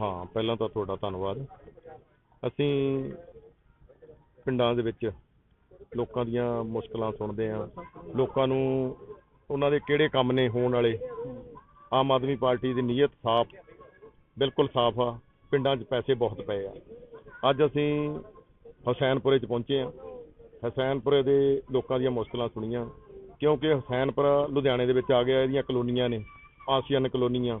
ਹਾਂ, ਪਹਿਲਾਂ ਤਾਂ ਤੁਹਾਡਾ ਧੰਨਵਾਦ। ਅਸੀਂ ਪਿੰਡਾਂ ਦੇ ਵਿੱਚ ਲੋਕਾਂ ਦੀਆਂ ਮੁਸ਼ਕਲਾਂ ਸੁਣਦੇ ਆ ਲੋਕਾਂ ਨੂੰ ਉਹਨਾਂ ਦੇ ਕਿਹੜੇ ਕੰਮ ਨੇ ਹੋਣ ਵਾਲੇ? ਆਮ ਆਦਮੀ ਪਾਰਟੀ ਦੀ ਨੀਅਤ ਸਾਫ਼, ਬਿਲਕੁਲ ਸਾਫ਼ ਆ। ਪਿੰਡਾਂ 'ਚ ਪੈਸੇ ਬਹੁਤ ਪਏ ਆ। ਅੱਜ ਅਸੀਂ ਹੁਸੈਨਪੁਰੇ 'ਚ ਪਹੁੰਚੇ ਆ ਹਸੈਨਪੁਰੇ ਦੇ ਲੋਕਾਂ ਦੀਆਂ ਮੁਸ਼ਕਲਾਂ ਸੁਣੀਆਂ। ਕਿਉਂਕਿ ਹੁਸੈਨਪੁਰਾ ਲੁਧਿਆਣੇ ਦੇ ਵਿੱਚ ਆ ਗਿਆ, ਇਹਦੀਆਂ ਕਲੋਨੀਆਂ ਨੇ ਆਸੀਅਨ ਕਲੋਨੀਆਂ।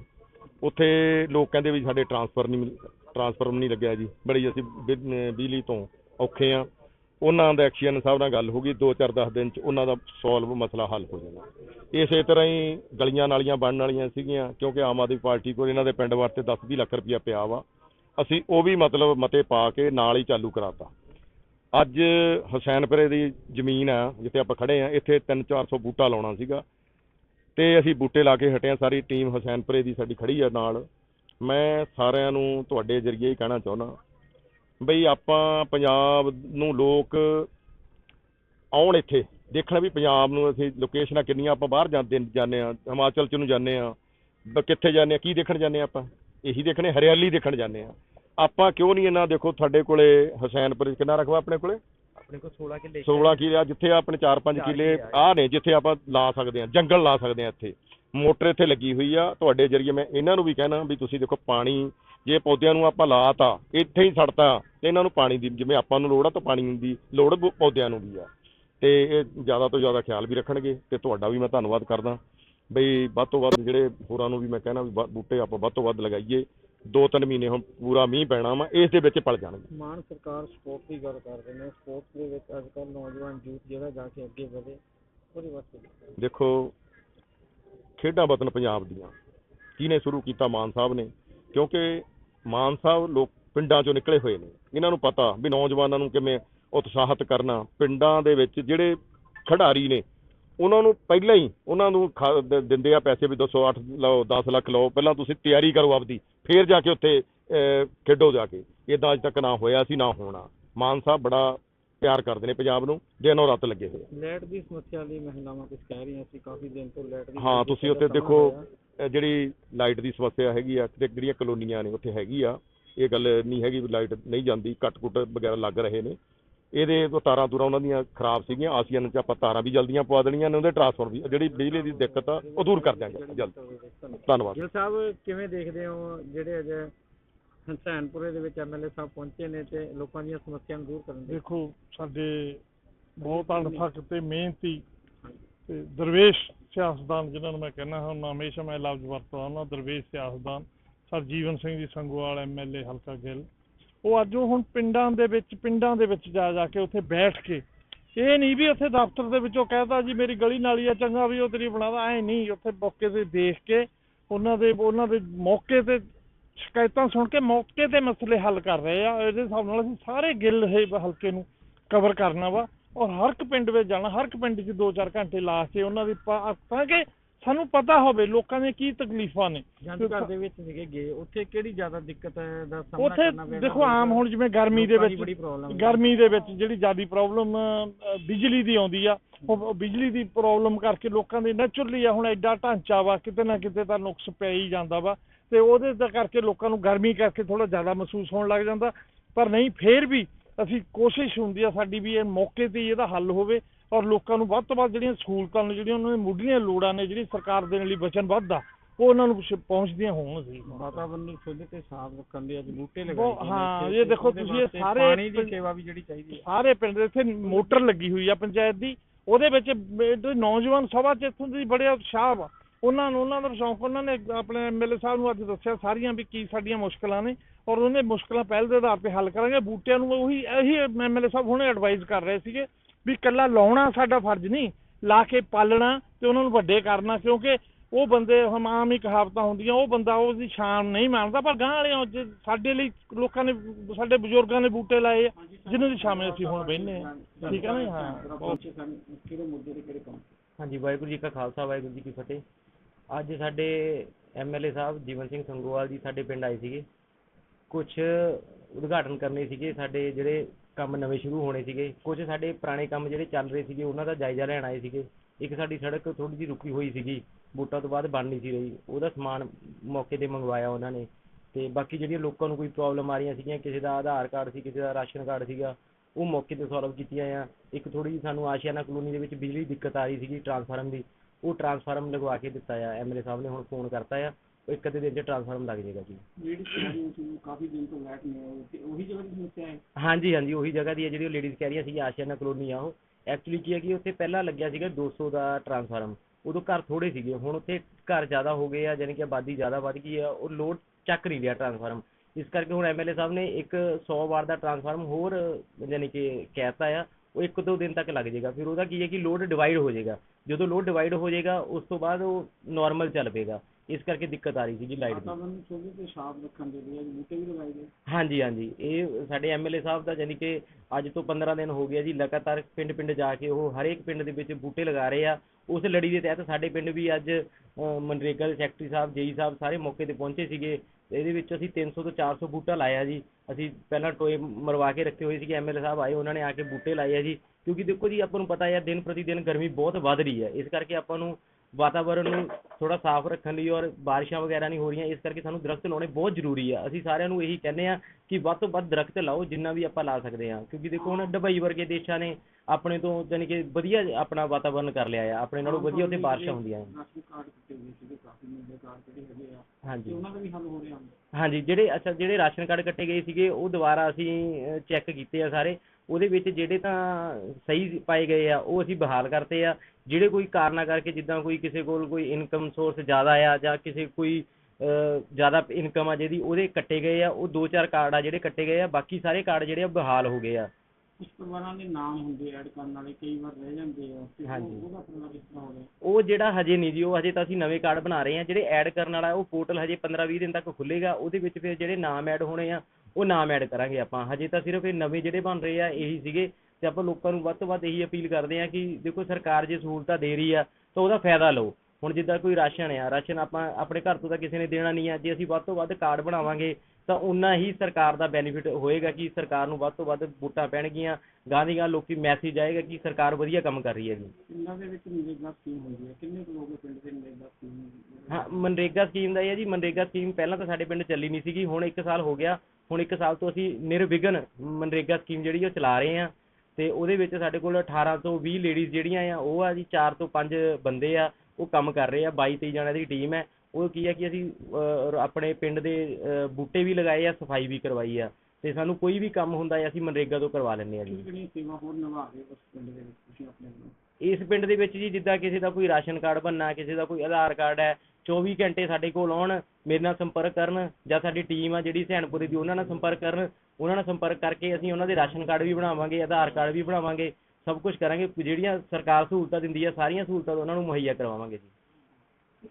ਉੱਥੇ ਲੋਕ ਕਹਿੰਦੇ ਵੀ ਸਾਡੇ ਟਰਾਂਸਫਰ ਨਹੀਂ ਟਰਾਂਸਫਰ ਨਹੀਂ ਲੱਗਿਆ ਜੀ। ਬੜੀ ਅਸੀਂ ਬਿ- ਬਿਜਲੀ ਤੋਂ ਔਖੇ ਆ। ਉਹਨਾਂ ਦਾ ਐਕਸ਼ਨ ਸਾਹਿਬ ਨਾਲ ਗੱਲ ਹੋ ਗਈ 2-4-10 ਦਿਨ ਚ ਉਹਨਾਂ ਦਾ ਸੋਲਵ ਮਸਲਾ ਹੱਲ ਹੋ ਜਾਣਾ। ਇਸੇ ਤਰ੍ਹਾਂ ਹੀ ਗਲੀਆਂ ਨਾਲੀਆਂ ਬਣਨ ਵਾਲੀਆਂ ਸੀਗੀਆਂ, ਕਿਉਂਕਿ ਆਮ ਆਦਮੀ ਪਾਰਟੀ ਕੋਲ ਇਹਨਾਂ ਦੇ ਪਿੰਡ ਵਾਸਤੇ 10-20 ਲੱਖ ਰੁਪਇਆ ਪਿਆ ਵਾ। ਅਸੀਂ ਉਹ ਵੀ ਮਤਲਬ ਮਤੇ ਪਾ ਕੇ ਨਾਲ ਹੀ ਚਾਲੂ ਕਰਾਤਾ। ਅੱਜ ਹੁਸੈਨਪੁਰੇ ਦੀ ਜ਼ਮੀਨ ਆ, ਜਿੱਥੇ ਆਪਾਂ ਖੜੇ ਆ, ਇੱਥੇ 3-400 ਬੂਟਾ ਲਾਉਣਾ ਸੀਗਾ। ਤੇ ਅਸੀਂ ਬੂਟੇ ਲਾ ਕੇ ਹਟੇ ਆ, ਸਾਰੀ ਟੀਮ ਹੁਸੈਨਪੁਰੇ ਦੀ ਸਾਡੀ ਖੜੀ ਆ ਨਾਲ। ਮੈਂ ਸਾਰਿਆਂ ਨੂੰ ਤੁਹਾਡੇ ਜ਼ਰੀਏ ਹੀ ਕਹਿਣਾ ਚਾਹੁੰਦਾ, ਬਈ ਆਪਾਂ ਪੰਜਾਬ ਨੂੰ ਲੋਕ ਆਉਣ ਇੱਥੇ, ਦੇਖਣ ਵੀ ਪੰਜਾਬ ਨੂੰ ਅਸੀਂ ਲੋਕੇਸ਼ਨਾਂ ਕਿੰਨੀਆਂ ਆਪਾਂ ਬਾਹਰ ਜਾਂਦੇ ਜਾਂਦੇ ਆ, ਹਿਮਾਚਲ ਚ ਨੂੰ ਜਾਂਦੇ ਆ ਕਿੱਥੇ ਜਾਂਦੇ ਆ, ਕੀ ਦੇਖਣ ਜਾਂਦੇ ਆ ਆਪਾਂ? ਇਹੀ ਦੇਖਣੇ, ਹਰਿਆਲੀ ਦੇਖਣ ਜਾਂਦੇ ਆ। ਆਪਾਂ ਕਿਉਂ ਨਹੀਂ ਇਹਨਾਂ ਦੇਖੋ, ਤੁਹਾਡੇ ਕੋਲੇ ਹੁਸੈਨਪੁਰ 'ਚ ਕਿੰਨਾ ਰਕਬਾ ਆਪਣੇ ਕੋਲੇ? ਆਪਣੇ ਕੋਲ 16 ਕਿੱਲੇ 16 ਕਿੱਲੇ ਆ ਜਿੱਥੇ ਆਪਣੇ 4-5 ਚਾਰ ਕਿੱਲੇ ਆ। ਨੇ ਜਿੱਥੇ ਆਪਾਂ ਲਾ ਸਕਦੇ ਆ ਜੰਗਲ ਲਾ ਸਕਦੇ ਆ ਇੱਥੇ। ਮੋਟਰ ਇੱਥੇ ਲੱਗੀ ਹੋਈ ਆ ਤੁਹਾਡੇ ਜਰੀਏ ਮੈਂ ਇਹਨਾਂ ਨੂੰ ਵੀ ਕਹਿਣਾ ਵੀ ਤੁਸੀਂ ਦੇਖੋ ਪਾਣੀ ਜੇ ਪੌਦਿਆਂ ਨੂੰ ਆਪਾਂ ਲਾਤਾ ਇੱਥੇ ਹੀ ਛੱਡਤਾ ਤੇ ਇਹਨਾਂ ਨੂੰ ਪਾਣੀ ਦੀ ਜਿਵੇਂ ਆਪਾਂ ਨੂੰ ਲੋੜ ਆ ਤਾਂ ਪਾਣੀ ਦੀ ਲੋੜ ਪੌਦਿਆਂ ਨੂੰ ਵੀ ਆ। ਤੇ ਇਹ ਜ਼ਿਆਦਾ ਤੋਂ ਜ਼ਿਆਦਾ ਖਿਆਲ ਵੀ ਰੱਖਣਗੇ ਤੇ ਤੁਹਾਡਾ ਵੀ ਮੈਂ ਧੰਨਵਾਦ ਕਰਦਾ। ਬਈ ਵੱਧ ਤੋਂ ਵੱਧ ਜਿਹੜੇ ਹੋਰਾਂ ਨੂੰ ਵੀ ਮੈਂ ਕਹਿਣਾ ਵੀ ਬੂਟੇ ਆਪਾਂ ਵੱਧ ਤੋਂ ਵੱਧ ਲਗਾਈਏ। ਦੋ ਤਿੰਨ ਮਹੀਨੇ ਹੁਣ ਪੂਰਾ ਮੀਂਹ ਪੈਣਾ ਵਾ ਇਸ ਦੇ ਵਿੱਚ ਪਲ ਜਾਣਗੇ। ਮਾਨ ਸਰਕਾਰ ਸਪੋਰਟ ਦੀ ਗੱਲ ਕਰਦੇ ਨੇ ਸਪੋਰਟ ਦੇ ਵਿੱਚ ਅੱਜ ਕੱਲ੍ਹ ਨੌਜਵਾਨ ਯੂਥ ਜਿਹੜਾ ਜਾ ਕੇ ਅੱਗੇ ਵਧੇ ਉਹਦੇ ਵਾਸਤੇ। ਦੇਖੋ ਖੇਡਾਂ ਵਤਨ ਪੰਜਾਬ ਦੀਆਂ ਕਿਹਨੇ ਸ਼ੁਰੂ ਕੀਤਾ ਮਾਨ ਸਾਹਿਬ ਨੇ? ਕਿਉਂਕਿ ਮਾਨ ਸਾਹਿਬ ਲੋਕ ਪਿੰਡਾਂ ਚੋਂ ਨਿਕਲੇ ਹੋਏ ਨੇ। ਇਹਨਾਂ ਨੂੰ ਪਤਾ ਵੀ ਨੌਜਵਾਨਾਂ ਨੂੰ ਕਿਵੇਂ ਉਤਸ਼ਾਹਿਤ ਕਰਨਾ। ਪਿੰਡਾਂ ਦੇ ਵਿੱਚ ਜਿਹੜੇ ਖਿਡਾਰੀ ਨੇ ਉਹਨਾਂ ਨੂੰ ਪਹਿਲਾਂ ਹੀ ਉਹਨਾਂ ਨੂੰ ਖ- ਦ- ਦਿੰਦੇ ਆ ਪੈਸੇ ਵੀ ਦੱਸੋ 8 ਲਓ 10 ਲੱਖ ਲਓ ਪਹਿਲਾਂ ਤੁਸੀਂ ਤਿਆਰੀ ਕਰੋ ਆਪਦੀ ਫੇਰ ਜਾ ਕੇ ਉੱਥੇ ਅਹ, ਖੇਡੋ ਜਾ ਕੇ। ਇਦਾਂ ਅੱਜ ਤੱਕ ਨਾ ਹੋਇਆ ਸੀ ਨਾ ਹੋਣਾ। ਮਾਨ ਸਾਹਿਬ ਬੜਾ ਪਿਆਰ ਕਰਦੇ ਨੇ ਪੰਜਾਬ ਨੂੰ ਦਿਨੋਂ ਰਾਤ ਲੱਗੇ ਹੋਏ ਆ। ਲੈਟ ਦੀ ਸਮੱਸਿਆ ਲਈ ਮਹਿਲਾਵਾਂ ਕੁਝ ਕਹਿ ਰਹੀਆਂ ਸੀ ਕਾਫੀ ਦਿਨ ਤੋਂ ਲੈਟ ਦੀ ਹਾਂ ਤੁਸੀਂ ਉੱਥੇ ਦੇਖੋ। ਇਹ ਜਿਹੜੀ ਲਾਈਟ ਦੀ ਸਮੱਸਿਆ ਹੈਗੀ ਆ ਤੇ ਜਿਹੜੀਆਂ ਕਲੋਨੀਆਂ ਨੇ ਉੱਥੇ ਹੈਗੀ ਆ। ਇਹ ਗੱਲ ਨਹੀਂ ਹੈਗੀ ਵੀ ਲਾਈਟ ਨਹੀਂ ਜਾਂਦੀ ਕੱਟ ਕੁੱਟ ਵਗੈਰਾ ਲੱਗ ਰਹੇ ਨੇ। ਇਹਦੇ ਤੋਂ ਤਾਰਾਂ ਤੂਰਾਂ ਉਹਨਾਂ ਦੀਆਂ ਖਰਾਬ ਸੀਗੀਆਂ ਆਸੀਅਨ ਚ ਆਪਾਂ ਤਾਰਾਂ ਵੀ ਜਲਦੀਆਂ ਪਵਾ ਦੇਣੀਆਂ ਨੇ ਉਹਦੇ ਟਰਾਂਸਫਰ ਵੀ ਜਿਹੜੀ ਬਿਜਲੀ ਦੀ ਦਿੱਕਤ ਆ ਉਹ ਦੂਰ ਕਰ ਦਿਆਂਗੇ ਜਲਦ। ਧੰਨਵਾਦ। ਗਿੱਲ ਸਾਹਿਬ ਕਿਵੇਂ ਦੇਖਦੇ ਹੋ ਜਿਹੜੇ ਅਜੇ ਹਸੈਨਪੁਰੇ ਦੇ ਵਿੱਚ ਐਮਐਲਏ ਸਾਹਿਬ ਪਹੁੰਚੇ ਨੇ ਤੇ ਲੋਕਾਂ ਦੀਆਂ ਸਮੱਸਿਆਵਾਂ ਨੂੰ ਦੂਰ ਕਰਨ ਦੇ? ਦੇਖੋ ਸਾਡੇ ਬਹੁਤ ਅਣਥੱਕ ਤੇ ਮਿਹਨਤੀ ਤੇ ਦਰਵੇਸ਼ ਸਿਆਸਤਦਾਨ ਜਿਨ੍ਹਾਂ ਨੂੰ ਮੈਂ ਕਹਿੰਦਾ ਹਾਂ ਉਹਨਾਂ ਹਮੇਸ਼ਾ ਮੈਂ ਲਫ਼ਜ਼ ਵਰਤਦਾ ਉਹਨਾਂ ਦਰਵੇਸ਼ ਸਿਆਸਤਦਾਨ ਸਰ ਜੀਵਨ ਸਿੰਘ ਜੀ ਸੰਗੋਵਾਲ ਐਮਐਲਏ ਹਲਕਾ ਗਿੱਲ। ਉਹ ਅੱਜ ਉਹ ਹੁਣ ਪਿੰਡਾਂ ਦੇ ਵਿੱਚ, ਪਿੰਡਾਂ ਦੇ ਵਿੱਚ ਜਾ ਜਾ ਕੇ ਉੱਥੇ ਬੈਠ ਕੇ ਇਹ ਨਹੀਂ ਵੀ ਉੱਥੇ ਦਫ਼ਤਰ ਦੇ ਵਿੱਚੋਂ ਕਹਿਤਾ ਜੀ ਮੇਰੀ ਗਲੀ ਨਾਲੀ ਆ, ਚੰਗਾ ਵੀ ਉਹ ਤੇਰੀ ਬਣਾਦਾ, ਐ ਨਹੀਂ, ਉੱਥੇ ਮੌਕੇ ਤੇ ਦੇਖ ਕੇ ਉਹਨਾਂ ਦੇ ਉਹਨਾਂ ਦੇ ਮੌਕੇ ਤੇ ਸ਼ਿਕਾਇਤਾਂ ਸੁਣ ਕੇ ਮੌਕੇ ਤੇ ਮਸਲੇ ਹੱਲ ਕਰ ਰਹੇ ਆ। ਇਹਦੇ ਹਿਸਾਬ ਨਾਲ ਅਸੀਂ ਸਾਰੇ ਗਿੱਲ ਇਹ ਹਲਕੇ ਨੂੰ ਕਵਰ ਕਰਨਾ ਵਾ ਔਰ ਹਰ ਇੱਕ ਪਿੰਡ ਵਿੱਚ ਜਾਣਾ, ਹਰ ਇੱਕ ਪਿੰਡ 'ਚ 2-4 ਘੰਟੇ ਲਾ ਕੇ ਉਹਨਾਂ ਦੀ ਪਾ- ਤਾਂ ਕਿ ਸਾਨੂੰ ਪਤਾ ਹੋਵੇ ਲੋਕਾਂ ਦੀਆਂ ਕੀ ਤਕਲੀਫਾਂ ਨੇ। ਘਰ ਦੇ ਵਿੱਚ ਸੀਗੇ ਗਏ ਉੱਥੇ ਕਿਹੜੀ ਜ਼ਿਆਦਾ ਦਿੱਕਤ ਦਾ ਸਾਹਮਣਾ ਉੱਥੇ ਕਰਨਾ ਪਿਆ ਦੇਖੋ ਆਮ ਹੁਣ ਜਿਵੇਂ ਗਰਮੀ ਦੇ ਵਿੱਚ। ਗਰਮੀ ਦੇ ਵਿੱਚ ਜਿਹੜੀ ਜ਼ਿਆਦੀ ਪ੍ਰੋਬਲਮ ਬਿਜਲੀ ਦੀ ਆਉਂਦੀ ਆ ਉਹ ਬਿਜਲੀ ਦੀ ਪ੍ਰੋਬਲਮ ਕਰਕੇ ਲੋਕਾਂ ਦੀ ਨੈਚੁਰਲੀ ਆ ਹੁਣ ਐਡਾ ਢਾਂਚਾ ਵਾ ਕਿਤੇ ਨਾ ਕਿਤੇ ਤਾਂ ਨੁਕਸ ਪੈ ਹੀ ਜਾਂਦਾ ਵਾ। ਤੇ ਉਹਦੇ ਦਾ ਕਰਕੇ ਲੋਕਾਂ ਨੂੰ ਗਰਮੀ ਕਰਕੇ ਥੋੜਾ ਜ਼ਿਆਦਾ ਮਹਿਸੂਸ ਹੋਣ ਲੱਗ ਜਾਂਦਾ। ਪਰ ਨਹੀਂ ਫੇਰ ਵੀ ਅਸੀਂ ਕੋਸ਼ਿਸ਼ ਹੁੰਦੀ ਆ ਸਾਡੀ ਵੀ ਇਹ ਮੌਕੇ ਤੇ ਇਹਦਾ ਹੱਲ ਹੋਵੇ। ਔਰ ਲੋਕਾਂ ਨੂੰ ਵੱਧ ਤੋਂ ਵੱਧ ਜਿਹੜੀਆਂ ਸਹੂਲਤਾਂ ਨੇ ਜਿਹੜੀਆਂ ਉਹਨਾਂ ਦੀਆਂ ਮੁੱਢਲੀਆਂ ਲੋੜਾਂ ਨੇ ਜਿਹੜੀ ਸਰਕਾਰ ਦੇਣ ਲਈ ਵਚਨਬੱਧ ਆ ਉਹ ਉਹਨਾਂ ਨੂੰ ਕੁਛ ਪਹੁੰਚਦੀਆਂ ਹੋਣ ਸੀ ਵਾਤਾਵਰਨ ਨੂੰ ਸ਼ੁੱਧ ਤੇ ਸਾਫ਼ ਰੱਖਣ ਲਈ ਅੱਜ ਬੂਟੇ ਲਗਾਏ ਹਾਂ, ਇਹ ਦੇਖੋ ਤੁਸੀਂ ਇਹ ਸਾਰੇ ਪਾਣੀ ਦੀ ਸੇਵਾ ਵੀ ਜਿਹੜੀ ਚਾਹੀਦੀ ਹੈ। ਸਾਰੇ ਪਿੰਡ ਦੇ ਇੱਥੇ ਮੋਟਰ ਲੱਗੀ ਹੋਈ ਆ ਪੰਚਾਇਤ ਦੀ ਉਹਦੇ ਵਿੱਚ ਨੌਜਵਾਨ ਸਭਾ ਚ ਇੱਥੋਂ ਦੀ ਬੜੇ ਉਤਸ਼ਾਹ ਵਾ। ਉਹਨਾਂ ਨੂੰ ਉਹਨਾਂ ਦਾ ਸ਼ੌਂਕ ਉਹਨਾਂ ਨੇ ਆਪਣੇ ਐਮਐਲਏ ਸਾਹਿਬ ਨੂੰ ਅੱਜ ਦੱਸਿਆ ਸਾਰੀਆਂ ਵੀ ਕੀ ਸਾਡੀਆਂ ਮੁਸ਼ਕਲਾਂ ਨੇ ਔਰ ਉਹਨੇ ਮੁਸ਼ਕਲਾਂ ਪਹਿਲ ਦੇ ਆਧਾਰ ਤੇ ਹੱਲ ਕਰਾਂਗੇ। ਬੂਟਿਆਂ ਨੂੰ ਉਹੀ ਇਹੀ ਐਮਐਲਏ ਸਾਹਿਬ ਹੁਣੇ ਐਡਵਾਈਜ਼ ਕਰ ਰਹੇ ਸੀਗੇ ਵੀ ਇਕੱਲਾ ਲਾਉਣਾ ਸਾਡਾ ਫਰਜ਼ ਨਹੀਂ ਲਾ ਕੇ ਪਾਲਣਾ ਤੇ ਉਹਨਾਂ ਨੂੰ ਵੱਡੇ ਕਰਨਾ ਕਿਉਂਕਿ ਉਹ ਬੰਦੇ ਹਮ ਆਮ ਹੀ ਕਹਾਵਤਾਂ ਹੁੰਦੀਆਂ ਉਹ ਬੰਦਾ ਉਹਦੀ ਸ਼ਾਨ ਨਹੀਂ ਮੰਨਦਾ ਪਰ ਗਾਂ ਵਾਲੇ ਅੱਜ ਸਾਡੇ ਲਈ ਲੋਕਾਂ ਨੇ ਸਾਡੇ ਬਜ਼ੁਰਗਾਂ ਨੇ ਬੂਟੇ ਲਾਏ ਆ ਜਿਨ੍ਹਾਂ ਦੀ ਸ਼ਾਮੇ ਅਸੀਂ ਹੁਣ ਬਹਿੰਦੇ ਹਾਂ। ਠੀਕ ਹੈ ਨਾ? ਹਾਂ ਬਹੁਤ ਕਿਹੜੇ ਮੁੱਦੇ ਤੇ ਕਿਹੜੇ ਕੰਮ? ਹਾਂਜੀ ਵਾਹਿਗੁਰੂ ਜੀ ਕਾ ਖਾਲਸਾ ਵਾਹਿਗੁਰੂ ਜੀ ਕੀ ਫਤਿਹ। ਅੱਜ ਸਾਡੇ ਐਮਐਲਏ ਸਾਹਿਬ ਜੀਵਨ ਸਿੰਘ ਸੰਗੋਵਾਲ ਜੀ ਸਾਡੇ ਪਿੰਡ ਆਏ ਸੀਗੇ। ਕੁਝ ਉਦਘਾਟਨ ਕਰਨੇ ਸੀਗੇ ਸਾਡੇ ਜਿਹੜੇ ਕੰਮ ਨਵੇਂ ਸ਼ੁਰੂ ਹੋਣੇ ਸੀਗੇ। ਕੁਝ ਸਾਡੇ ਪੁਰਾਣੇ ਕੰਮ ਜਿਹੜੇ ਚੱਲ ਰਹੇ ਸੀਗੇ, ਉਹਨਾਂ ਦਾ ਜਾਇਜ਼ਾ ਲੈਣ ਆਏ ਸੀਗੇ। ਇੱਕ ਸਾਡੀ ਸੜਕ ਥੋੜੀ ਜਿਹੀ ਰੁਕੀ ਹੋਈ ਸੀਗੀ, ਬੂਟਾ ਤੋਂ ਬਾਅਦ ਬਣ ਨਹੀਂ ਸੀ ਰਹੀ। ਉਹਦਾ ਸਮਾਨ ਮੌਕੇ ਤੇ ਮੰਗਵਾਇਆ ਉਹਨਾਂ ਨੇ। ਤੇ ਬਾਕੀ ਜਿਹੜੀਆਂ ਲੋਕਾਂ ਨੂੰ ਕੋਈ ਪ੍ਰੋਬਲਮ ਆ ਰਹੀਆਂ ਸੀਗੀਆਂ, ਕਿਸੇ ਦਾ ਆਧਾਰ ਕਾਰਡ ਸੀ, ਕਿਸੇ ਦਾ ਰਾਸ਼ਨ ਕਾਰਡ ਸੀਗਾ, ਉਹ ਮੌਕੇ ਤੇ ਸੋਲਵ ਕੀਤੀਆਂ ਆ। ਇੱਕ ਥੋੜੀ ਜਿਹੀ ਸਾਨੂੰ ਆਸ਼ੀਆਨਾ ਕਲੋਨੀ ਦੇ ਵਿੱਚ ਬਿਜਲੀ ਦੀ ਦਿੱਕਤ ਆ ਰਹੀ ਸੀਗੀ ਟਰਾਂਸਫਾਰਮ ਦੀ। ਉਹ ਟਰਾਂਸਫਾਰਮ ਲਗਵਾ ਕੇ ਦਿੱਤਾ ਆ। ਐਮਐਲਏ ਸਾਹਿਬ ਨੇ ਹੁਣ ਫੋਨ ਕਰਤਾ ਆ। ਉਹ ਇੱਕ ਅੱਧੇ ਦਿਨ 'ਚ ਟਰਾਂਸਫਾਰਮ ਲੱਗ ਜਾਏਗਾ ਜੀ। ਜਿਹੜੀ ਸਟੇਡੀਅਮ ਸੀ ਕਾਫੀ ਦਿਨ ਤੋਂ ਲੈਟ ਨਹੀਂ ਆਈ ਤੇ ਉਹੀ ਜਗ੍ਹਾ ਦੀ ਸਮੱਸਿਆ ਹੈ? ਹਾਂਜੀ ਹਾਂਜੀ ਉਹੀ ਜਗ੍ਹਾ ਦੀ ਹੈ ਜਿਹੜੀ ਉਹ ਲੇਡੀਜ਼ ਕਹਿ ਰਹੀਆਂ ਸੀ ਆਸ਼ੀਆਨਾ ਕਲੋਨੀ ਆ ਉਹ। ਐਕਚੁਅਲੀ ਕੀ ਹੈ ਕਿ ਉੱਥੇ ਪਹਿਲਾਂ ਲੱਗਿਆ ਸੀਗਾ 200 ਦਾ ਟਰਾਂਸਫਾਰਮ ਉਦੋਂ ਘਰ ਥੋੜੇ ਸੀਗੇ ਹੁਣ ਉੱਥੇ ਘਰ ਜ਼ਿਆਦਾ ਹੋ ਗਏ ਆ ਯਾਨੀ ਕਿ ਆਬਾਦੀ ਜ਼ਿਆਦਾ ਵੱਧ ਗਈ ਆ ਉਹ ਲੋਡ ਚੱਕ ਨਹੀਂ ਰਿਹਾ ਟਰਾਂਸਫਾਰਮ ਇਸ ਕਰਕੇ ਹੁਣ ਐਮਐਲਏ ਸਾਹਿਬ ਨੇ ਇੱਕ 100 ਵਾਰ ਦਾ ਟਰਾਂਸਫਾਰਮ ਹੋਰ ਯਾਨੀ ਕਿ ਕਹਿਤਾ ਆ ਉਹ ਇੱਕ ਦੋ ਦਿਨ ਤੱਕ ਲੱਗ ਜਾਏਗਾ। ਫਿਰ ਉਹਦਾ ਕੀ ਹੈ ਕਿ ਲੋਡ ਡਿਵਾਈਡ ਹੋ ਜਾਏਗਾ। ਜਦੋਂ ਲੋਡ ਡਿਵਾਈਡ ਹੋ ਜਾਏਗਾ ਉਸ ਤੋਂ ਬਾਅਦ ਉਹ ਨਾਰਮਲ ਚੱਲ ਪਏਗਾ। ਇਸ ਕਰਕੇ ਦਿੱਕਤ ਆ ਰਹੀ ਸੀਗੀ ਲਾਈਟ ਦੀ। ਵਾਤਾਵਰਨ ਨੂੰ ਸ਼ੋਭੇ ਤੇ ਸਾਫ਼ ਰੱਖਣ ਦੇ ਲਈ ਬੂਟੇ ਵੀ ਲਗਾਏ ਗਏ ਹਾਂਜੀ ਹਾਂਜੀ। ਇਹ ਸਾਡੇ ਐਮਐਲਏ ਸਾਹਿਬ ਦਾ ਯਾਨੀ ਕਿ ਅੱਜ ਤੋਂ 15 ਦਿਨ ਹੋ ਗਿਆ ਜੀ ਲਗਾਤਾਰ ਪਿੰਡ ਪਿੰਡ ਜਾ ਕੇ ਉਹ ਹਰੇਕ ਪਿੰਡ ਦੇ ਵਿੱਚ ਬੂਟੇ ਲਗਾ ਰਹੇ ਆ। ਉਸ ਲੜੀ ਦੇ ਤਹਿਤ ਸਾਡੇ ਪਿੰਡ ਵੀ ਅੱਜ ਅ, ਮਨਰੇਗਾ ਦੇ ਸੈਕਟਰੀ ਸਾਹਿਬ ਜੇਈ ਸਾਹਿਬ ਸਾਰੇ ਮੌਕੇ ਤੇ ਪਹੁੰਚੇ ਸੀਗੇ। ਇਹਦੇ ਵਿੱਚ ਅਸੀਂ 300 ਤੋਂ 400 ਬੂਟਾ ਲਾਇਆ ਜੀ। ਅਸੀਂ ਪਹਿਲਾਂ ਟੋਏ ਮਰਵਾ ਕੇ ਰੱਖੇ ਹੋਏ ਸੀਗੇ ਐਮਐਲਏ ਸਾਹਿਬ ਆਏ ਉਹਨਾਂ ਨੇ ਆ ਕੇ ਬੂਟੇ ਲਾਏ ਆ ਜੀ। ਕਿਉਂਕਿ ਦੇਖੋ ਜੀ ਆਪਾਂ ਨੂੰ ਪਤਾ ਹੈ ਦਿਨ ਪ੍ਰਤੀ ਦਿਨ ਗਰਮੀ ਬਹੁਤ ਵੱਧ ਰਹੀ ਹੈ। ਇਸ ਕਰਕੇ ਆਪਾਂ ਨੂੰ ਵਾਤਾਵਰਣ ਨੂੰ ਥੋੜਾ ਸਾਫ਼ ਰੱਖਣ ਲਈ ਔਰ ਬਾਰਿਸ਼ਾਂ ਵਗੈਰਾ ਨਹੀਂ ਹੋ ਰਹੀਆਂ ਇਸ ਕਰਕੇ ਸਾਨੂੰ ਦਰਖਤ ਲਾਉਣੇ ਬਹੁਤ ਜ਼ਰੂਰੀ ਆ। ਅਸੀਂ ਸਾਰਿਆਂ ਨੂੰ ਇਹੀ ਕਹਿੰਦੇ ਆ ਕਿ ਵੱਧ ਤੋਂ ਵੱਧ ਦਰਖਤ ਲਾਓ ਜਿੰਨਾ ਵੀ ਆਪਾਂ ਲਾ ਸਕਦੇ ਆ। ਕਿਉਂਕਿ ਦੇਖੋ ਹੁਣ ਦੁਬਈ ਵਰਗੇ ਦੇਸ਼ਾਂ ਨੇ ਆਪਣੇ ਤੋਂ ਯਾਨੀ ਕਿ ਵਧੀਆ ਆਪਣਾ ਵਾਤਾਵਰਣ ਕਰ ਲਿਆ ਆ। ਆਪਣੇ ਨਾਲੋਂ ਵਧੀਆ ਉੱਥੇ ਬਾਰਿਸ਼ਾਂ ਹੁੰਦੀਆਂ ਆ। ਹਾਂਜੀ। ਉਹਨਾਂ ਦਾ ਵੀ ਹੱਲ ਹੋ ਰਿਹਾ ਹਾਂਜੀ ਜਿਹੜੇ ਅੱਛਾ ਜਿਹੜੇ ਰਾਸ਼ਨ ਕਾਰਡ ਕੱਟੇ ਗਏ ਸੀਗੇ ਉਹ ਦੁਬਾਰਾ ਅਸੀਂ ਚੈੱਕ ਕੀਤੇ ਆ ਸਾਰੇ। ਉਹਦੇ ਵਿੱਚ ਜਿਹੜੇ ਤਾਂ ਸਹੀ ਪਾਏ ਗਏ ਆ ਉਹ ਅਸੀਂ ਬਹਾਲ ਕਰਤੇ ਆ। ਜਿਹੜੇ ਕੋਈ ਕਾਰਨਾਂ ਕਰਕੇ ਜਿੱਦਾਂ ਕੋਈ ਕਿਸੇ ਕੋਲ ਕੋਈ ਇਨਕਮ ਸੋਰਸ ਜ਼ਿਆਦਾ ਆ ਜਾਂ ਕਿਸੇ ਕੋਈ ਅਹ, ਜ਼ਿਆਦਾ ਇਨਕਮ ਆ ਜਿਹਦੀ ਉਹਦੇ ਕੱਟੇ ਗਏ ਆ ਉਹ ਦੋ ਚਾਰ ਕਾਰਡ ਆ ਜਿਹੜੇ ਕੱਟੇ ਗਏ ਆ ਬਾਕੀ ਸਾਰੇ ਕਾਰਡ ਜਿਹੜੇ ਆ ਬਹਾਲ ਹੋ ਗਏ ਆ। ਕੁਝ ਪਰਿਵਾਰਾਂ ਦੇ ਨਾਮ ਹੁੰਦੇ ਐਡ ਕਰਨ ਵਾਲੇ ਕਈ ਵਾਰ ਰਹਿ ਜਾਂਦੇ ਆ। ਤੇ ਉਹ- ਹਾਂਜੀ। ਉਹਦਾ ਪਰਿਵਾਰ ਕਿਸ ਤਰ੍ਹਾਂ ਹੋ ਰਿਹਾ ਉਹ ਜਿਹੜਾ ਹਜੇ ਨਹੀਂ ਜੀ ਉਹ ਹਜੇ ਤਾਂ ਅਸੀਂ ਨਵੇਂ ਕਾਰਡ ਬਣਾ ਰਹੇ ਹਾਂ ਜਿਹੜੇ ਐਡ ਕਰਨ ਵਾਲਾ ਉਹ ਪੋਰਟਲ ਹਜੇ 15-20 ਦਿਨ ਤੱਕ ਖੁੱਲੇਗਾ ਉਹਦੇ ਵਿੱਚ ਫਿਰ ਜਿਹੜੇ ਨਾਮ ਐਡ ਹੋਣੇ ਆ ਉਹ ਨਾਮ ਐਡ ਕਰਾਂਗੇ ਆਪਾਂ। ਹਜੇ ਤਾਂ ਸਿਰਫ ਇਹ ਨਵੇਂ ਜਿਹੜੇ ਬਣ ਰਹੇ ਆ, ਇਹੀ ਸੀਗੇ। ਤੇ ਆਪਾਂ ਲੋਕਾਂ ਨੂੰ ਵੱਧ ਤੋਂ ਵੱਧ ਇਹੀ ਅਪੀਲ ਕਰਦੇ ਆ ਕਿ ਦੇਖੋ ਸਰਕਾਰ ਜੇ ਸਹੂਲਤਾਂ ਦੇ ਰਹੀ ਆ, ਤਾਂ ਉਹਦਾ ਫਾਇਦਾ ਲਓ। ਹੁਣ ਜਿੱਦਾਂ ਕੋਈ ਰਾਸ਼ਨ ਆ, ਰਾਸ਼ਨ ਆਪਾਂ ਆਪਣੇ ਘਰ ਤੋਂ ਤਾਂ ਕਿਸੇ ਨੇ ਦੇਣਾ ਨਹੀਂ ਆ। ਜੇ ਅਸੀਂ ਵੱਧ ਤੋਂ ਵੱਧ ਕਾਰਡ ਬਣਾਵਾਂਗੇ ਤਾਂ ਉਨਾ ਹੀ ਸਰਕਾਰ ਦਾ ਬੈਨੀਫਿਟ ਹੋਏਗਾ ਕਿ ਸਰਕਾਰ ਨੂੰ ਵੱਧ ਤੋਂ ਵੱਧ ਵੋਟਾਂ ਪੈਣਗੀਆਂ। ਗਾਂ ਦੀ ਗਾਂ ਲੋਕੀ ਮੈਸੇਜ ਆਏਗਾ ਕਿ ਸਰਕਾਰ ਵਧੀਆ ਕੰਮ ਕਰ ਰਹੀ ਹੈ ਜੀ ਪਿੰਡਾਂ ਦੇ ਵਿੱਚ ਨਰੇਗਾ ਸਕੀਮ ਹੁੰਦੀ ਹੈ। ਕਿੰਨੇ ਕੁ ਲੋਕ ਪਿੰਡ ਦੇ ਨਰੇਗਾ ਸਕੀਮ ਹਾਂ ਮਨਰੇਗਾ ਸਕੀਮ ਦਾ ਇਹ ਹੈ ਜੀ ਮਨਰੇਗਾ ਸਕੀਮ ਪਹਿਲਾਂ ਤਾਂ ਸਾਡੇ ਪਿੰਡ ਚੱਲੀ ਨਹੀਂ ਸੀਗੀ ਹੁਣ 1 ਸਾਲ ਹੋ ਗਿਆ। ਹੁਣ 1 ਸਾਲ ਤੋਂ ਅਸੀਂ ਨਿਰਵਿਘਨ ਮਨਰੇਗਾ ਸਕੀਮ ਜਿਹੜੀ ਉਹ ਚਲਾ ਰਹੇ ਹਾਂ। ਤੇ ਉਹਦੇ ਵਿੱਚ ਸਾਡੇ ਕੋਲ 18 ਤੋਂ 20 ਲੇਡੀਜ਼ ਜਿਹੜੀਆਂ ਆ ਉਹ ਆ ਜੀ 4 ਤੋਂ 5 ਬੰਦੇ ਆ ਉਹ ਕੰਮ ਕਰ ਰਹੇ ਆ। 22 23 ਜਣਿਆਂ ਦੀ ਟੀਮ ਹੈ। ਉਹ ਕੀ ਹੈ ਕਿ ਅਸੀਂ ਆਪਣੇ ਪਿੰਡ ਦੇ ਬੂਟੇ ਵੀ ਲਗਾਏ ਆ ਸਫ਼ਾਈ ਵੀ ਕਰਵਾਈ ਆ ਤੇ ਸਾਨੂੰ ਕੋਈ ਵੀ ਕੰਮ ਹੁੰਦਾ ਹੈ ਅਸੀਂ ਮਨਰੇਗਾ ਤੋਂ ਕਰਵਾ ਲੈਂਦੇ ਆ ਜੀ। ਕਿਹੜੀ ਕਿਹੜੀ ਸੇਵਾ ਹੋਰ ਨਿਭਾ ਰਹੇ ਹੋ ਉਸ ਪਿੰਡ ਦੇ ਵਿੱਚ ਤੁਸੀਂ ਆਪਣੇ ਵੱਲੋਂ? ਇਸ ਪਿੰਡ ਦੇ ਵਿੱਚ ਜੀ ਜਿੱਦਾਂ ਕਿਸੇ ਦਾ ਕੋਈ ਰਾਸ਼ਨ ਕਾਰਡ ਬਣਨਾ ਕਿਸੇ ਦਾ ਕੋਈ ਆਧਾਰ ਕਾਰਡ ਹੈ 24 ਘੰਟੇ ਸਾਡੇ ਕੋਲ ਆਉਣ ਮੇਰੇ ਨਾਲ ਸੰਪਰਕ ਕਰਨ ਜਾਂ ਸਾਡੀ ਟੀਮ ਆ ਜਿਹੜੀ ਸੈਨਪੁਰੇ ਦੀ ਉਹਨਾਂ ਨਾਲ ਸੰਪਰਕ ਕਰਨ ਉਹਨਾਂ ਨਾਲ ਸੰਪਰਕ ਕਰਕੇ ਅਸੀਂ ਉਹਨਾਂ ਦੇ ਰਾਸ਼ਨ ਕਾਰਡ ਵੀ ਬਣਾਵਾਂਗੇ ਆਧਾਰ ਕਾਰਡ ਵੀ ਬਣਾਵਾਂਗੇ ਸਭ ਕੁਝ ਕਰਾਂਗੇ ਜਿਹੜੀਆਂ ਸਰਕਾਰ ਸਹੂਲਤਾਂ ਦਿੰਦੀ ਆ ਸਾਰੀਆਂ ਸਹੂਲਤਾਂ ਉਹਨਾਂ ਨੂੰ ਮੁਹੱਈਆ ਕਰਵਾਵਾਂਗੇ ਜੀ।